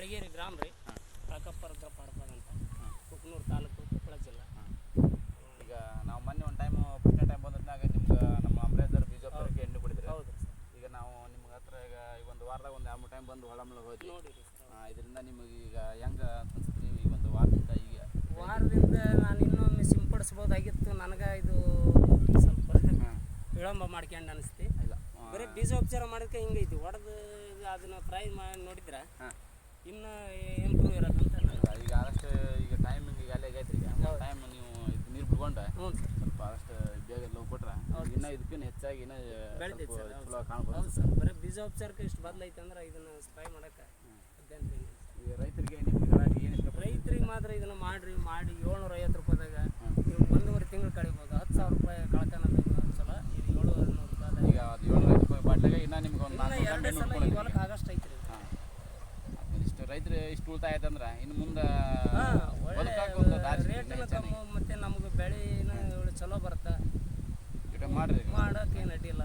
ಗಳಿಗೇರಿ ಗ್ರಾಮ ರೀ. ಹಾಂ. ರುದ್ರ ರುದ್ರಪ್ಪ ಹಡಪದ ಅಂತ ಕುಕ್ನೂರು ತಾಲೂಕು ಕೊಪ್ಪಳ ಜಿಲ್ಲಾ. ಈಗ ನಾವು ಮೊನ್ನೆ ಒಂದು ಟೈಮ್ ಫಸ್ಟ್ನೇ ಟೈಮ್ ಬಂದಾಗ ನಿಮ್ಗೆ ನಮ್ಮ ಅಮರೇಂದ್ರ ಬೀಜಾಪುರಕ್ಕೆ ಎಣ್ಣೆ ಕುಡಿದ್ರೆ. ಹೌದು ಈಗ ನಾವು ನಿಮ್ಗೆ ಹತ್ರ ಈಗ ಈ ಒಂದು ವಾರದಾಗ ಒಂದು ಎರಡು ಟೈಮ್ ಬಂದು ಹೊಳಮಳ ಹೋಗಿ ಇದರಿಂದ ನಿಮಗೆ ಈಗ ಹೆಂಗೆ ಅನ್ಸುತ್ತೆ ನೀವು ಈ ಒಂದು ವಾರದಿಂದ ಈಗ? ವಾರದಿಂದ ನಾನು ಇನ್ನೊಮ್ಮೆ ಸಿಂಪಡಿಸ್ಬೋದಾಗಿತ್ತು. ನನಗೆ ಇದು ಸ್ವಲ್ಪ ವಿಳಂಬ ಮಾಡ್ಕೊಂಡು ಅನಿಸ್ತಿ. ಇಲ್ಲ. ಬರೀ ಬೀಜೋಪಚಾರ ಮಾಡೋದಕ್ಕೆ ಹಿಂಗೆ ಇದು ಹೊಡೆದು ಅದನ್ನ ಫ್ರೈ ಮಾಡಿ ನೋಡಿದ್ರೆ? ಹಾಂ. ಇನ್ನೂ ಇಂಪ್ರೂವ್ ಇರೋದಂತ ನಾನು ಈಗ ಆದಷ್ಟು ಈಗ ಟೈಮಿಂಗ್ ಈಗ ಅಲ್ಲೇ ಆಗೈತೆ ಈಗ ಟೈಮ್ ನೀವು ಇದು ನೀರು ಬಿಡ್ಕೊಂಡ್ರೆ ಸ್ವಲ್ಪ ಆದಷ್ಟು ಬೇಗ ಲವ್ ಕೊಟ್ರೆ ಇನ್ನೂ ಇದಕ್ಕಿಂತ ಹೆಚ್ಚಾಗಿ ಇನ್ನೂ ಸ್ವಲ್ಪ ಸರ್, ಚಲೋ ಕಾಣ್ಬೋದು ಸರ್. ಬರೀ ಬೀಜೋಪಚಾರಕ್ಕೆ ಇಷ್ಟು ಬದಲೈತೆ ಅಂದ್ರೆ ಇದನ್ನು ಸ್ಪ್ರೈ ಮಾಡೋಕ್ಕೆ. ಈಗ ರೈತರಿಗೆ ನಿಮ್ಗೆ ಏನು ಇಷ್ಟ ರೈತರಿಗೆ ಮಾತ್ರ ಇದನ್ನ ಮಾಡ್ರಿ ಮಾಡಿ ಏಳ್ನೂರ ಐವತ್ತು ರೂಪಾಯಿದಾಗ ನೀವು ಒಂದೂವರೆ ತಿಂಗಳು ಕಳಿಬೋದು. ಹತ್ತು ಸಾವಿರ ರೂಪಾಯಿ ಕಳ್ಕೊಳೋದು ಚಲೋ ಇದು ಏಳುವರೆ ನೂರು ರೂಪಾಯಿದಾಗ. ಈಗ ಅದು ಏಳ್ನೂರ ಐವತ್ತು ರೂಪಾಯಿ ಬಾಟ್ಲಾಗ ಇನ್ನೂ ನಿಮ್ಗೆ ಒಂದು ನಾಲ್ಕು ಸಲ ಈ ಹೊಲಕ್ಕೆ ಆಗಷ್ಟು ಐತ್ರಿ ಇದು. ಹಾಂ ಇಷ್ಟು ರೈತರು ಇಷ್ಟು ಉಳಿತಾಯ ಆಯ್ತಂದ್ರ ಇನ್ನು ಮುಂದೆ ರೇಟ್ನ ಕಮ್ಮಿ ಮತ್ತೆ ನಮ್ಗೆ ಬೆಳೆನ ಚಲೋ ಬರುತ್ತೆ. ಮಾಡಕ್ಕೆ ಏನು ಅಡ್ಡಿ ಇಲ್ಲ